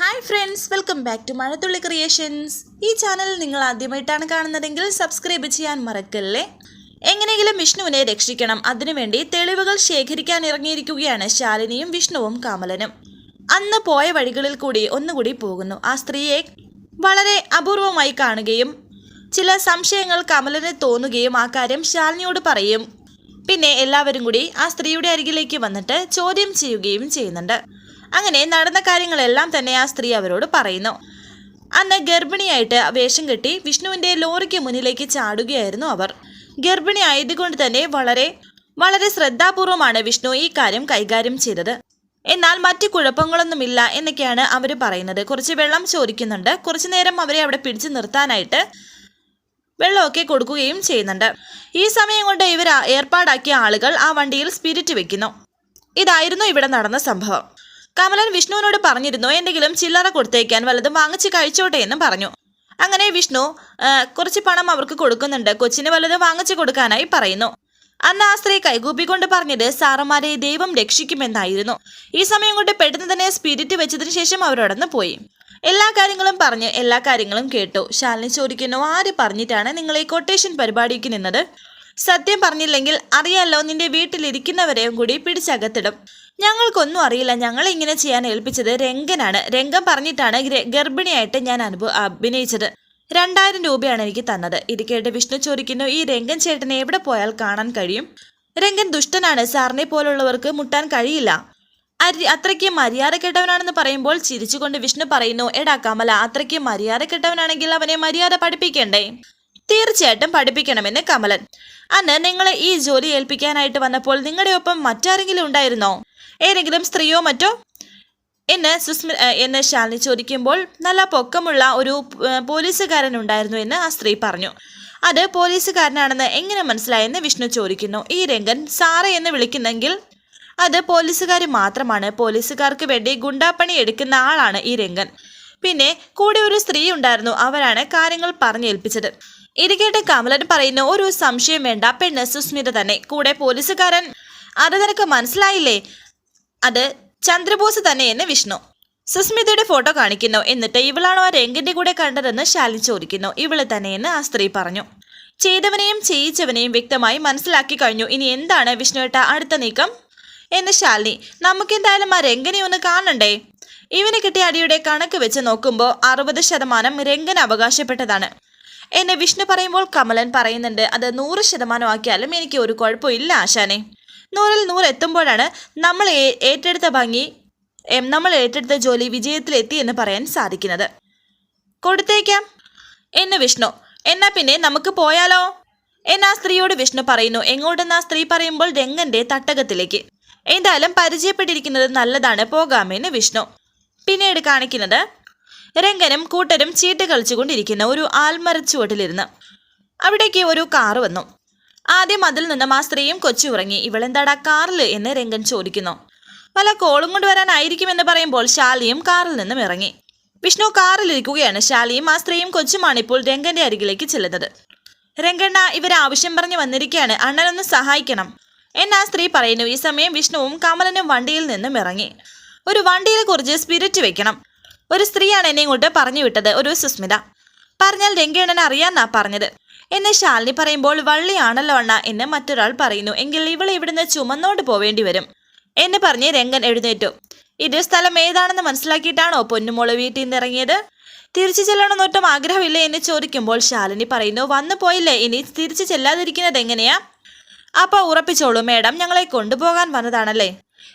Hi friends welcome back to Mazhathulli creations ഈ channel നിങ്ങൾ ആദ്യമായിട്ടാണ് കാണുന്നതെങ്കിൽ സബ്സ്ക്രൈബ് ചെയ്യാൻ മറക്കല്ലേ? എങ്ങനെയെങ്കിലും വിഷ്ണുവിനെ രക്ഷിക്കണം. അതിനുവേണ്ടി തെളിവുകൾ ശേഖരിക്കാൻ ഇറങ്ങിയിരിക്കുകയാണ് ശാലിനിയും വിഷ്ണുവും കമലനും. അന്ന് പോയ വഴികളിൽ കൂടി ഒന്നുകൂടി പോകുന്നു. ആ സ്ത്രീയെ വളരെ അപൂർവമായി കാണുകയും ചില സംശയങ്ങൾ കമലന് തോന്നുകയും ആ കാര്യം ശാലിനിയോട് പറയും. പിന്നെ എല്ലാവരും കൂടി ആ സ്ത്രീയുടെ അരികിലേക്ക് വന്നിട്ട് ചോദ്യം ചെയ്യുകയും ചെയ്യുന്നുണ്ട്. അങ്ങനെ നടന്ന കാര്യങ്ങളെല്ലാം തന്നെ ആ സ്ത്രീ അവരോട് പറയുന്നു. അന്ന് ഗർഭിണിയായിട്ട് വേഷം കെട്ടി വിഷ്ണുവിന്റെ ലോറിക്ക് മുന്നിലേക്ക് ചാടുകയായിരുന്നു അവർ. ഗർഭിണി ആയതുകൊണ്ട് തന്നെ വളരെ വളരെ ശ്രദ്ധാപൂർവമാണ് വിഷ്ണു ഈ കാര്യം കൈകാര്യം ചെയ്തത്. എന്നാൽ മറ്റു കുഴപ്പങ്ങളൊന്നുമില്ല എന്നൊക്കെയാണ് അവർ പറയുന്നത്. കുറച്ച് വെള്ളം ചോദിക്കുന്നുണ്ട്. കുറച്ചു നേരം അവരെ അവിടെ പിടിച്ചു നിർത്താനായിട്ട് വെള്ളമൊക്കെ കൊടുക്കുകയും ചെയ്യുന്നുണ്ട്. ഈ സമയം കൊണ്ട് ഇവർ ഏർപ്പാടാക്കിയ ആളുകൾ ആ വണ്ടിയിൽ സ്പിരിറ്റ് വെക്കുന്നു. ഇതായിരുന്നു ഇവിടെ നടന്ന സംഭവം. കമലൻ വിഷ്ണുവിനോട് പറഞ്ഞിരുന്നു എന്തെങ്കിലും ചില്ലറ കൊടുത്തേക്കാൻ വല്ലതും വാങ്ങിച്ച് കഴിച്ചോട്ടെ എന്നും പറഞ്ഞു. അങ്ങനെ വിഷ്ണു കുറച്ച് പണം അവർക്ക് കൊടുക്കുന്നുണ്ട്. കൊച്ചിന് വല്ലതും വാങ്ങിച്ചു കൊടുക്കാനായി പറയുന്നു. അന്ന് ആ സ്ത്രീ കൈകൂപ്പിക്കൊണ്ട് പറഞ്ഞത് സാറന്മാരെ ദൈവം രക്ഷിക്കുമെന്നായിരുന്നു. ഈ സമയം കൊണ്ട് പെട്ടെന്ന് തന്നെ സ്പിരിറ്റ് വെച്ചതിന് ശേഷം അവരോടൊന്ന് പോയി. എല്ലാ കാര്യങ്ങളും പറഞ്ഞ് എല്ലാ കാര്യങ്ങളും കേട്ടു. ശാലിനി ചോദിക്കുന്നു ആര് പറഞ്ഞിട്ടാണ് നിങ്ങൾ ഈ കൊട്ടേഷൻ പരിപാടിക്ക് നിന്നത്? സത്യം പറഞ്ഞില്ലെങ്കിൽ അറിയാലോ നിന്റെ വീട്ടിലിരിക്കുന്നവരെയും കൂടി പിടിച്ചകത്തിടും. ഞങ്ങൾക്കൊന്നും അറിയില്ല ഞങ്ങൾ ഇങ്ങനെ ചെയ്യാൻ ഏൽപ്പിച്ചത് രംഗനാണ്. രംഗം പറഞ്ഞിട്ടാണ് ഗർഭിണിയായിട്ട് ഞാൻ അനുഭവ അഭിനയിച്ചത്. രണ്ടായിരം രൂപയാണ് എനിക്ക് തന്നത്. ഇത് കേട്ട് വിഷ്ണു ചോദിക്കുന്നു ഈ രംഗൻ ചേട്ടനെ എവിടെ പോയാൽ കാണാൻ കഴിയും? രംഗൻ ദുഷ്ടനാണ്. സാറിനെ പോലുള്ളവർക്ക് മുട്ടാൻ കഴിയില്ല. അരി അത്രയ്ക്ക് മര്യാദ കെട്ടവനാണെന്ന് പറയുമ്പോൾ ചിരിച്ചുകൊണ്ട് വിഷ്ണു പറയുന്നു എടാ കമല അത്രയ്ക്ക് മര്യാദ കെട്ടവനാണെങ്കിൽ അവനെ മര്യാദ പഠിപ്പിക്കണ്ടേ? തീർച്ചയായിട്ടും പഠിപ്പിക്കണമെന്ന് കമലൻ. അന്ന് നിങ്ങളെ ഈ ജോലി ഏൽപ്പിക്കാനായിട്ട് വന്നപ്പോൾ നിങ്ങളുടെ ഒപ്പം മറ്റാരെങ്കിലും ഉണ്ടായിരുന്നോ? ഏതെങ്കിലും സ്ത്രീയോ മറ്റോ? എന്ന് സുസ്മി എന്ന് ശാലിനി ചോദിക്കുമ്പോൾ നല്ല പൊക്കമുള്ള ഒരു പോലീസുകാരൻ ഉണ്ടായിരുന്നു എന്ന് ആ സ്ത്രീ പറഞ്ഞു. അത് പോലീസുകാരനാണെന്ന് എങ്ങനെ മനസ്സിലായെന്ന് വിഷ്ണു ചോദിക്കുന്നു. ഈ രംഗൻ സാറേ എന്ന് വിളിക്കുന്നെങ്കിൽ അത് പോലീസുകാർ മാത്രമാണ്. പോലീസുകാർക്ക് വേണ്ടി ഗുണ്ടാപ്പണി എടുക്കുന്ന ആളാണ് ഈ രംഗൻ. പിന്നെ കൂടെ ഒരു സ്ത്രീ ഉണ്ടായിരുന്നു. അവരാണ് കാര്യങ്ങൾ പറഞ്ഞേൽപ്പിച്ചത്. ഇത് കേട്ട് കമലൻ പറയുന്ന ഒരു സംശയം വേണ്ട. പെണ്ണ് സുസ്മിത തന്നെ. കൂടെ പോലീസുകാരൻ. അത് നിനക്ക് മനസ്സിലായില്ലേ? അത് ചന്ദ്രബോസ് തന്നെ എന്ന് വിഷ്ണു. സുസ്മിതയുടെ ഫോട്ടോ കാണിക്കുന്നു. എന്നിട്ട് ഇവളാണോ ആ രംഗിന്റെ കൂടെ കണ്ടതെന്ന് ശാലി ചോദിക്കുന്നു. ഇവൾ തന്നെയെന്ന് ആ സ്ത്രീ പറഞ്ഞു. ചെയ്തവനെയും ചെയ്യിച്ചവനെയും വ്യക്തമായി മനസ്സിലാക്കി കഴിഞ്ഞു. ഇനി എന്താണ് വിഷ്ണുവേട്ട അടുത്ത നീക്കം? എന്ന് ശാലിനി. നമുക്കെന്തായാലും ആ രംഗനെ ഒന്ന് കാണണ്ടേ? ഇവന് കിട്ടിയ അടിയുടെ കണക്ക് വെച്ച് നോക്കുമ്പോൾ അറുപത് ശതമാനം രംഗൻ അവകാശപ്പെട്ടതാണ്. എന്നെ വിഷ്ണു പറയുമ്പോൾ കമലൻ പറയുന്നുണ്ട് അത് നൂറ് ശതമാനമാക്കിയാലും എനിക്ക് ഒരു കുഴപ്പമില്ല ആശാനെ. നൂറിൽ നൂറ് എത്തുമ്പോഴാണ് നമ്മൾ ഏറ്റെടുത്ത ഭംഗി നമ്മൾ ഏറ്റെടുത്ത ജോലി വിജയത്തിലെത്തി എന്ന് പറയാൻ സാധിക്കുന്നത്. കൊടുത്തേക്കാം. എന്ന് വിഷ്ണു എന്നാ പിന്നെ നമുക്ക് പോയാലോ? എന്നാ സ്ത്രീയോട് വിഷ്ണു പറയുന്നു എങ്ങോട്ടെന്ന് സ്ത്രീ പറയുമ്പോൾ രംഗന്റെ തട്ടകത്തിലേക്ക്. എന്തായാലും പരിചയപ്പെട്ടിരിക്കുന്നത് നല്ലതാണ് പോകാമെന്ന് വിഷ്ണു. പിന്നീട് കാണിക്കുന്നത് രംഗനും കൂട്ടരും ചീട്ട് കളിച്ചുകൊണ്ടിരിക്കുന്ന ഒരു ആൽമരച്ചുവട്ടിലിരുന്ന് അവിടേക്ക് ഒരു കാർ വന്നു. ആദ്യം അതിൽ നിന്നും ആ സ്ത്രീയും കൊച്ചു ഉറങ്ങി ഇവളെന്താടാ കാറിൽ എന്ന് രംഗൻ ചോദിക്കുന്നു. പല കോളും കൊണ്ട് വരാനായിരിക്കുമെന്ന് പറയുമ്പോൾ ശാലിയും കാറിൽ നിന്നും ഇറങ്ങി. വിഷ്ണു കാറിലിരിക്കുകയാണ്. ശാലിയും ആ സ്ത്രീയും കൊച്ചുമാണ് ഇപ്പോൾ രംഗന്റെ അരികിലേക്ക് ചെല്ലുന്നത്. രംഗണ്ണ ഇവർ ആവശ്യം പറഞ്ഞു വന്നിരിക്കുകയാണ് അണ്ണനൊന്ന് സഹായിക്കണം. എന്ന് ആ സ്ത്രീ പറയുന്നു. ഈ സമയം വിഷ്ണുവും കമലനും വണ്ടിയിൽ നിന്നും ഇറങ്ങി. ഒരു വണ്ടിയിൽ കുറച്ച് സ്പിരിറ്റ് വെക്കണം. ഒരു സ്ത്രീയാണ് എന്നെ ഇങ്ങോട്ട് പറഞ്ഞു വിട്ടത് ഒരു സുസ്മിത. പറഞ്ഞാൽ രംഗേണൻ അറിയാന്നാ പറഞ്ഞത്. എന്ന് ശാലിനി പറയുമ്പോൾ വള്ളിയാണല്ലോ അണ്ണ എന്ന് മറ്റൊരാൾ പറയുന്നു. എങ്കിൽ ഇവളെ ഇവിടുന്ന് ചുമന്നോണ്ട് പോവേണ്ടി വരും. എന്ന് പറഞ്ഞ് രംഗൻ എഴുന്നേറ്റു. ഇത് സ്ഥലം ഏതാണെന്ന് മനസ്സിലാക്കിയിട്ടാണോ പൊന്നുമോൾ വീട്ടിൽ നിന്ന് ഇറങ്ങിയത്? തിരിച്ചു ചെല്ലണമെന്നൊട്ടും ആഗ്രഹമില്ല എന്ന് ചോദിക്കുമ്പോൾ ശാലിനി പറയുന്നു വന്നു പോയില്ലേ ഇനി തിരിച്ചു ചെല്ലാതിരിക്കുന്നത് എങ്ങനെയാ? അപ്പൊ ഉറപ്പിച്ചോളൂ മേഡം ഞങ്ങളെ കൊണ്ടുപോകാൻ വന്നതാണല്ലേ?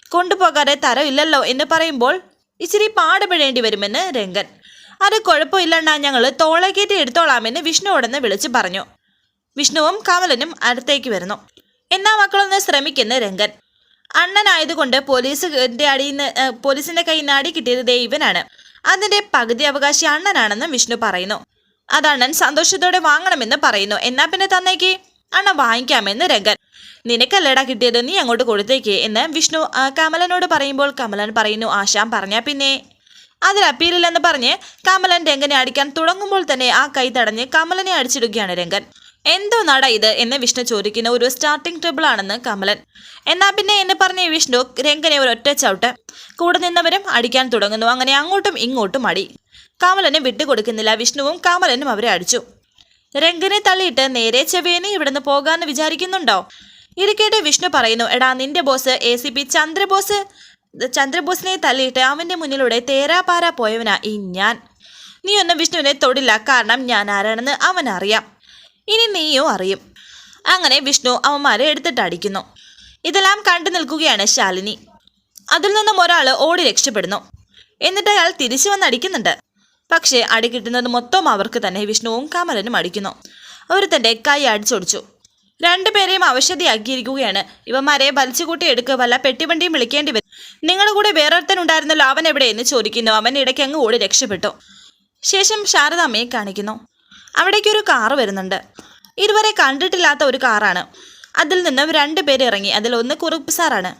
കൊണ്ടുപോകാതെ തരമില്ലല്ലോ എന്ന് പറയുമ്പോൾ ഇച്ചിരി പാടുപെടേണ്ടി വരുമെന്ന് രംഗൻ. അത് കുഴപ്പമില്ലണ്ണ ഞങ്ങൾ തോളകേറ്റി എടുത്തോളാമെന്ന് വിഷ്ണുവോടെന്ന് വിളിച്ചു പറഞ്ഞു. വിഷ്ണുവും കമലനും അടുത്തേക്ക് വരുന്നു. എന്നാ മക്കളൊന്ന് ശ്രമിക്കുന്ന രംഗൻ. അണ്ണനായതുകൊണ്ട് പോലീസിന്റെ അടിയിൽ നിന്ന് പോലീസിന്റെ കയ്യിൽ നിന്ന് കിട്ടിയത് ദൈവനാണ് അതിന്റെ പകുതി അവകാശി അണ്ണനാണെന്ന് വിഷ്ണു പറയുന്നു. അത് അണ്ണൻ സന്തോഷത്തോടെ വാങ്ങണമെന്ന് പറയുന്നു. എന്നാ പിന്നെ തന്നേക്ക്? അണ്ണൻ വാങ്ങിക്കാമെന്ന് രംഗൻ. നിനക്കല്ലേടാ കിട്ടിയത് നീ അങ്ങോട്ട് കൊടുത്തേക്ക് എന്ന് വിഷ്ണു കമലനോട് പറയുമ്പോൾ കമലൻ പറയുന്നു ആശാൻ പറഞ്ഞാ പിന്നെ. അതിൽ അപ്പീലില്ലെന്ന് പറഞ്ഞ് കമലൻ രംഗനെ അടിക്കാൻ തുടങ്ങുമ്പോൾ തന്നെ ആ കൈ തടഞ്ഞ് കമലനെ അടിച്ചിടുകയാണ് രംഗൻ. എന്തോ നട ഇത് എന്ന് വിഷ്ണു ചോദിക്കുന്ന ഒരു സ്റ്റാർട്ടിംഗ് ട്രിബിൾ ആണെന്ന് കമലൻ. എന്നാ പിന്നെ എന്ന് പറഞ്ഞ വിഷ്ണു രംഗനെ ഒരു ഒറ്റ ചവിട്ട്. കൂടെ നിന്നവരും അടിക്കാൻ തുടങ്ങുന്നു അങ്ങനെ അങ്ങോട്ടും ഇങ്ങോട്ടും അടി. കമലനെ വിട്ടുകൊടുക്കുന്നില്ല വിഷ്ണുവും കമലനും അവരെ അടിച്ചു. രംഗനെ തള്ളിയിട്ട് നേരെ ചെവിയനെ ഇവിടുന്ന് പോകാന്ന് വിചാരിക്കുന്നുണ്ടോ? ഇരിക്കട്ടെ വിഷ്ണു പറയുന്നു. എടാ നിന്റെ boss A C P Chandrabose ചന്ദ്രബോസിനെ തള്ളിയിട്ട് അവന്റെ മുന്നിലൂടെ തേരാപാര പോയവനാ ഈ ഞാൻ. നീ ഒന്നും വിഷ്ണുവിനെ തൊടില്ല കാരണം ഞാൻ ആരാണെന്ന് അവൻ അറിയാം. ഇനി നീയോ അറിയും. അങ്ങനെ വിഷ്ണു അവന്മാരെ എടുത്തിട്ട് അടിക്കുന്നു. ഇതെല്ലാം കണ്ടു നിൽക്കുകയാണ് ശാലിനി. അതിൽ നിന്നും ഒരാൾ ഓടി രക്ഷപ്പെടുന്നു. എന്നിട്ട് അയാൾ തിരിച്ചു വന്ന് അടിക്കുന്നുണ്ട്. പക്ഷേ അടി കിട്ടുന്നത് മൊത്തം അവർക്ക് തന്നെ വിഷ്ണുവും കമലനും അടിക്കുന്നു. അവർ തന്റെ കൈ അടിച്ചൊടിച്ചു. രണ്ടുപേരെയും അവശതയാക്കിയിരിക്കുകയാണ്. ഇവന്മാരെ വലിച്ചുകൂട്ടി എടുക്കുക വല്ല പെട്ടിവണ്ടിയും വിളിക്കേണ്ടി വരും. നിങ്ങളുടെ കൂടെ വേറൊരുത്തൻ ഉണ്ടായിരുന്നല്ലോ അവൻ എവിടെ എന്ന് ചോദിക്കുന്നു. അവൻ ഇടയ്ക്ക് അങ്ങ് ഓടി രക്ഷപ്പെട്ടു. ശേഷം ശാരദാമ്മയെ കാണിക്കുന്നു. അവിടേക്ക് ഒരു കാറ് വരുന്നുണ്ട്. ഇതുവരെ കണ്ടിട്ടില്ലാത്ത ഒരു കാറാണ്. അതിൽ നിന്നും രണ്ട് പേര് ഇറങ്ങി. അതിൽ ഒന്ന് കുറുപ്പ് സാറാണ്.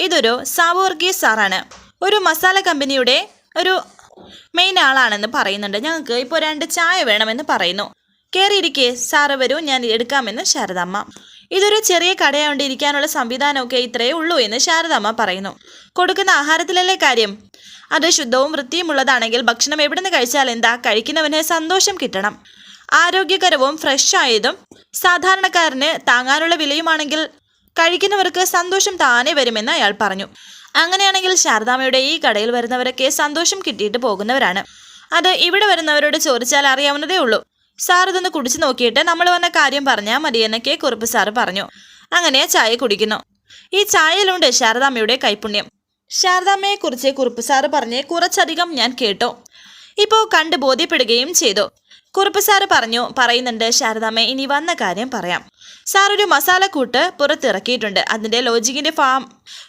ഇതൊരു സാവോർഗീസ് സാറാണ്. ഒരു മസാല കമ്പനിയുടെ ഒരു മെയിൻ ആളാണെന്ന് പറയുന്നുണ്ട്. ഞങ്ങൾക്ക് ഇപ്പോൾ രണ്ട് ചായ വേണമെന്ന് പറയുന്നു. കയറിയിരിക്കേ സാറ് വരൂ ഞാൻ എടുക്കാമെന്ന് ശാരദാമ്മ. ഇതൊരു ചെറിയ കടയായോണ്ട് ഇരിക്കാനുള്ള സംവിധാനമൊക്കെ ഇത്രയേ ഉള്ളൂ എന്ന് ശാരദാമ്മ പറയുന്നു. കൊടുക്കുന്ന ആഹാരത്തിലല്ലേ കാര്യം? അത് ശുദ്ധവും വൃത്തിയുമുള്ളതാണെങ്കിൽ ഭക്ഷണം എവിടുന്ന് കഴിച്ചാൽ എന്താ? കഴിക്കുന്നവന് സന്തോഷം കിട്ടണം. ആരോഗ്യകരവും ഫ്രഷ് ആയതും സാധാരണക്കാരന് താങ്ങാനുള്ള വിലയുമാണെങ്കിൽ കഴിക്കുന്നവർക്ക് സന്തോഷം താനെ വരുമെന്ന് അയാൾ പറഞ്ഞു. അങ്ങനെയാണെങ്കിൽ ശാരദാമ്മയുടെ ഈ കടയിൽ വരുന്നവരൊക്കെ സന്തോഷം കിട്ടിയിട്ട് പോകുന്നവരാണ്. അത് ഇവിടെ വരുന്നവരോട് ചോദിച്ചാൽ അറിയാവുന്നതേ ഉള്ളൂ. സാർ ഇതൊന്ന് കുടിച്ചു നോക്കിയിട്ട് നമ്മൾ വന്ന കാര്യം പറഞ്ഞാൽ മതി എന്നൊക്കെ കുറുപ്പ് സാറ് പറഞ്ഞു. അങ്ങനെ ചായ കുടിക്കുന്നു. ഈ ചായയിലുണ്ട് ശാരദാമ്മയുടെ കൈപുണ്യം ശാരദാമ്മയെക്കുറിച്ച് കുറുപ്പ് സാറ് പറഞ്ഞ് കുറച്ചധികം ഞാൻ കേട്ടോ. ഇപ്പോൾ കണ്ട് ബോധ്യപ്പെടുകയും ചെയ്തു. കുറുപ്പ് സാറ് പറഞ്ഞു പറയുന്നുണ്ട് ശാരദാമ്മ ഇനി വന്ന കാര്യം പറയാം. സാർ ഒരു മസാലക്കൂട്ട് പുറത്തിറക്കിയിട്ടുണ്ട്. അതിന്റെ ലോജിക്കിന്റെ ഫാ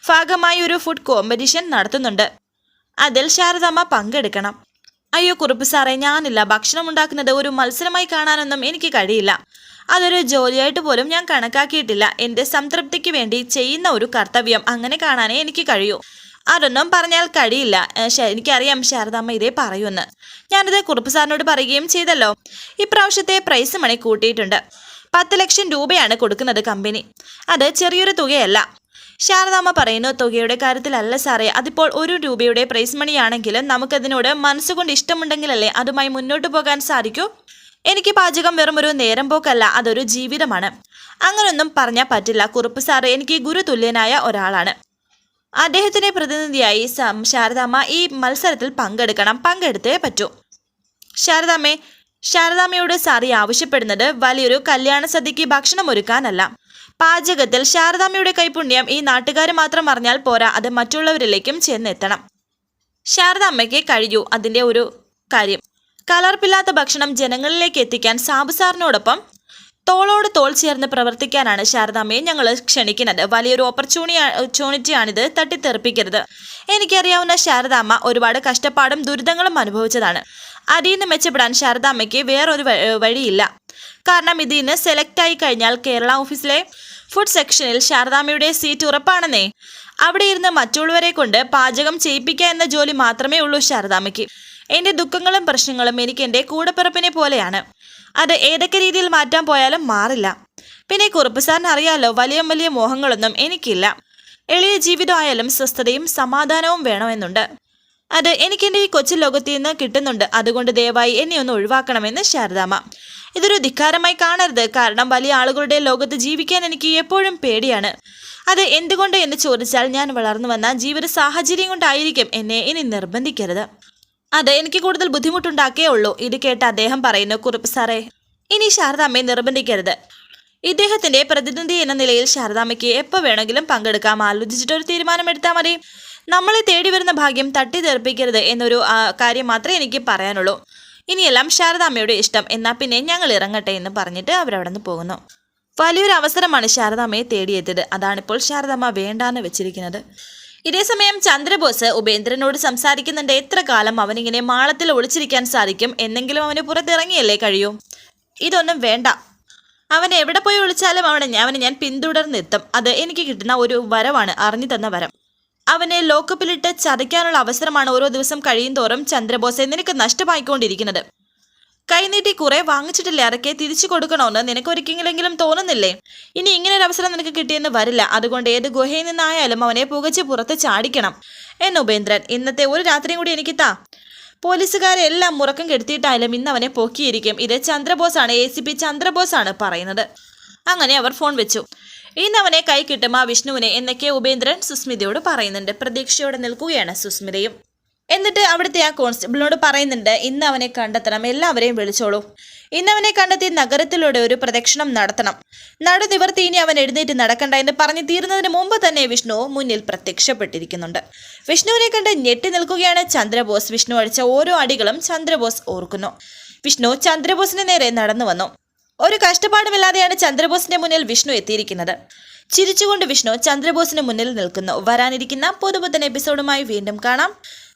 ഭാഗമായി ഒരു ഫുഡ് കോമ്പറ്റീഷൻ നടത്തുന്നുണ്ട്. അതിൽ ശാരദാമ്മ പങ്കെടുക്കണം. അയ്യോ കുറുപ്പ് സാറേ ഞാനില്ല. ഭക്ഷണം ഉണ്ടാക്കുന്നത് ഒരു മത്സരമായി കാണാനൊന്നും എനിക്ക് കഴിയില്ല. അതൊരു ജോലിയായിട്ട് പോലും ഞാൻ കണക്കാക്കിയിട്ടില്ല. എന്റെ സംതൃപ്തിക്ക് വേണ്ടി ചെയ്യുന്ന ഒരു കർത്തവ്യം അങ്ങനെ കാണാനേ എനിക്ക് കഴിയൂ. അതൊന്നും പറഞ്ഞാൽ കഴിയില്ല. എനിക്കറിയാം ശാരദാമ്മ ഇതേ പറയൂന്ന് ഞാനിത് കുറുപ്പ് സാറിനോട് പറയുകയും ചെയ്തല്ലോ. ഇപ്രാവശ്യത്തെ പ്രൈസ് മണി കൂട്ടിയിട്ടുണ്ട്. പത്ത് ലക്ഷം രൂപയാണ് കൊടുക്കുന്നത് കമ്പനി. അത് ചെറിയൊരു തുകയല്ല. ശാരദാമ്മ പറയുന്നു തുകയുടെ കാര്യത്തിലല്ല സാറേ. അതിപ്പോൾ ഒരു രൂപയുടെ പ്രൈസ് മണിയാണെങ്കിലും നമുക്കതിനോട് മനസ്സുകൊണ്ട് ഇഷ്ടമുണ്ടെങ്കിലല്ലേ അതുമായി മുന്നോട്ട് പോകാൻ സാധിക്കൂ? എനിക്ക് പാചകം വെറും ഒരു നേരം പോക്കല്ല അതൊരു ജീവിതമാണ്. അങ്ങനൊന്നും പറഞ്ഞാൽ പറ്റില്ല. കുറുപ്പ് സാറേ എനിക്ക് ഗുരുതുല്യനായ ഒരാളാണ്. അദ്ദേഹത്തിനെ പ്രതിനിധിയായി ശാരദാമ്മ ഈ മത്സരത്തിൽ പങ്കെടുക്കണം. പങ്കെടുത്തേ പറ്റൂ. ശാരദാമ്മേ ശാരദാമ്മയോട് സാറി ആവശ്യപ്പെടുന്നത് വലിയൊരു കല്യാണ സദ്യക്ക് ഭക്ഷണം ഒരുക്കാനല്ല. പാചകത്തിൽ ശാരദാമ്മയുടെ കൈപുണ്യം ഈ നാട്ടുകാർ മാത്രം അറിഞ്ഞാൽ പോരാ അത് മറ്റുള്ളവരിലേക്കും ചെന്നെത്തണം. ശാരദാമ്മയ്ക്ക് കഴിയൂ അതിന്റെ ഒരു കാര്യം. കലർപ്പില്ലാത്ത ഭക്ഷണം ജനങ്ങളിലേക്ക് എത്തിക്കാൻ സാബു സാറിനോടൊപ്പം തോളോട് തോൾ ചേർന്ന് പ്രവർത്തിക്കാനാണ് ശാരദാമ്മയെ ഞങ്ങൾ ക്ഷണിക്കുന്നത്. വലിയൊരു ഓപ്പർച്യൂണി ഓപ്പർച്യൂണിറ്റിയാണിത് തട്ടിത്തെറിപ്പിക്കരുത്. എനിക്കറിയാവുന്ന ശാരദാമ്മ ഒരുപാട് കഷ്ടപ്പാടും ദുരിതങ്ങളും അനുഭവിച്ചതാണ്. അതിൽ നിന്ന് മെച്ചപ്പെടാൻ ശാരദാമ്മയ്ക്ക് വേറൊരു വഴിയില്ല. കാരണം ഇതിൽ നിന്ന് സെലക്ട് ആയി കഴിഞ്ഞാൽ കേരള ഓഫീസിലെ ഫുഡ് സെക്ഷനിൽ ശാരദാമ്മയുടെ സീറ്റ് ഉറപ്പാണെന്നേ. അവിടെ ഇരുന്ന് മറ്റുള്ളവരെ കൊണ്ട് പാചകം ചെയ്യിപ്പിക്കുക എന്ന ജോലി മാത്രമേ ഉള്ളൂ ശാരദാമ്മയ്ക്ക്. എന്റെ ദുഃഖങ്ങളും പ്രശ്നങ്ങളും എനിക്ക് എന്റെ കൂടപ്പിറപ്പിനെ പോലെയാണ്. അത് ഏതൊക്കെ രീതിയിൽ മാറ്റാൻ പോയാലും മാറില്ല. പിന്നെ കുറുപ്പ് സാറിന് അറിയാലോ വലിയ വലിയ മോഹങ്ങളൊന്നും എനിക്കില്ല. എളിയ ജീവിതമായാലും സ്വസ്ഥതയും സമാധാനവും വേണമെന്നുണ്ട്. അത് എനിക്കെന്റെ ഈ കൊച്ചു ലോകത്തിൽ നിന്ന് കിട്ടുന്നുണ്ട്. അതുകൊണ്ട് ദയവായി എന്നെ ഒന്ന് ഒഴിവാക്കണമെന്ന് ശാരദാമ്മ. ഇതൊരു ധിക്കാരമായി കാണരുത്. കാരണം വലിയ ആളുകളുടെ ലോകത്ത് ജീവിക്കാൻ എനിക്ക് എപ്പോഴും പേടിയാണ്. അത് എന്തുകൊണ്ട് എന്ന് ചോദിച്ചാൽ ഞാൻ വളർന്നു വന്ന ജീവിത സാഹചര്യം കൊണ്ടായിരിക്കും എന്നെ ഇനി നിർബന്ധിക്കരുത്. അത് എനിക്ക് കൂടുതൽ ബുദ്ധിമുട്ടുണ്ടാക്കേ ഉള്ളൂ. ഇത് കേട്ട് അദ്ദേഹം പറയുന്നു കുറുപ്പ് സാറേ ഇനി ശാരദാമ്മയെ നിർബന്ധിക്കരുത്. ഇദ്ദേഹത്തിന്റെ പ്രതിനിധി എന്ന നിലയിൽ ശാരദാമ്മയ്ക്ക് എപ്പോൾ വേണമെങ്കിലും പങ്കെടുക്കാം. ആലോചിച്ചിട്ടൊരു തീരുമാനമെടുത്താൽ മതി. നമ്മളെ തേടി വരുന്ന ഭാഗ്യം തട്ടിത്തെറിപ്പിക്കരുത് എന്നൊരു കാര്യം മാത്രമേ എനിക്ക് പറയാനുള്ളൂ. ഇനിയെല്ലാം ശാരദാമ്മയുടെ ഇഷ്ടം. എന്നാൽ പിന്നെ ഞങ്ങൾ ഇറങ്ങട്ടെ എന്ന് പറഞ്ഞിട്ട് അവരവിടെ നിന്ന് പോകുന്നു. വലിയൊരു അവസരമാണ് ശാരദാമ്മയെ തേടിയെത്തിയത്. അതാണിപ്പോൾ ശാരദാമ്മ വേണ്ടാന്ന് വെച്ചിരിക്കുന്നത്. ഇതേസമയം ചന്ദ്രബോസ് ഉപേന്ദ്രനോട് സംസാരിക്കുന്നുണ്ട്. എത്ര കാലം അവനിങ്ങനെ മാളത്തിൽ ഒളിച്ചിരിക്കാൻ സാധിക്കും? എന്നെങ്കിലും അവന് പുറത്തിറങ്ങിയല്ലേ കഴിയൂ? ഇതൊന്നും വേണ്ട. അവൻ എവിടെ പോയി ഒളിച്ചാലും അവനെ അവനെ ഞാൻ പിന്തുടർന്നെത്തും. അത് എനിക്ക് കിട്ടുന്ന ഒരു വരവാണ് അറിഞ്ഞു തന്ന വരം. അവനെ ലോക്കപ്പിലിട്ട് ചതയ്ക്കാനുള്ള അവസരമാണ് ഓരോ ദിവസം കഴിയും തോറും ചന്ദ്രബോസെ നിനക്ക് നഷ്ടമായിക്കൊണ്ടിരിക്കുന്നത്. കൈനീട്ടി കുറെ വാങ്ങിച്ചിട്ടില്ല? അതൊക്കെ തിരിച്ചു കൊടുക്കണമെന്ന് നിനക്ക് ഒരിക്കലെങ്കിലും തോന്നുന്നില്ലേ? ഇനി ഇങ്ങനെ ഒരു അവസരം നിനക്ക് കിട്ടിയെന്ന് വരില്ല. അതുകൊണ്ട് ഏത് ഗുഹയിൽ നിന്നായാലും അവനെ പുകച്ച് പുറത്ത് ചാടിക്കണം. എന്ന് ഉപേന്ദ്രൻ ഇന്നത്തെ ഒരു രാത്രിയും കൂടി എനിക്ക് താ. പോലീസുകാരെ എല്ലാം മുറക്കം കെടുത്തിയിട്ടായാലും ഇന്ന് അവനെ പൊക്കിയിരിക്കും. ഇത് ചന്ദ്രബോസാണ് എ സി പി ചന്ദ്രബോസാണ് പറയുന്നത്. അങ്ങനെ അവർ ഫോൺ വെച്ചു. ഇന്ന് അവനെ കൈ കിട്ടും ആ വിഷ്ണുവിനെ എന്നൊക്കെ ഉപേന്ദ്രൻ സുസ്മിതയോട് പറയുന്നുണ്ട്. പ്രതീക്ഷയോടെ നിൽക്കുകയാണ് സുസ്മിതയും. എന്നിട്ട് അവിടുത്തെ ആ കോൺസ്റ്റബിളിനോട് പറയുന്നുണ്ട് ഇന്ന് അവനെ കണ്ടെത്തണം എല്ലാവരെയും വിളിച്ചോളൂ. ഇന്ന് അവനെ കണ്ടെത്തി നഗരത്തിലൂടെ ഒരു പ്രദക്ഷിണം നടത്തണം. നടു നിവർത്തി ഇനി അവൻ എഴുന്നേറ്റ് നടക്കണ്ട എന്ന് പറഞ്ഞു തീരുന്നതിന് മുമ്പ് തന്നെ വിഷ്ണു മുന്നിൽ പ്രത്യക്ഷപ്പെട്ടിരിക്കുന്നുണ്ട്. വിഷ്ണുവിനെ കണ്ട് ഞെട്ടി നിൽക്കുകയാണ് ചന്ദ്രബോസ്. വിഷ്ണു അടിച്ച ഓരോ അടികളും ചന്ദ്രബോസ് ഓർക്കുന്നു. വിഷ്ണു ചന്ദ്രബോസിന് നേരെ നടന്നു വന്നു. ഒരു കഷ്ടപ്പാടുമില്ലാതെയാണ് ചന്ദ്രബോസിന്റെ മുന്നിൽ വിഷ്ണു എത്തിയിരിക്കുന്നത്. ചിരിച്ചുകൊണ്ട് വിഷ്ണു ചന്ദ്രബോസിന് മുന്നിൽ നിൽക്കുന്നു. വരാനിരിക്കുന്ന പുതുപുത്തൻ എപ്പിസോഡുമായി വീണ്ടും കാണാം.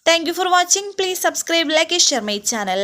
Thank for watching please subscribe like share my channel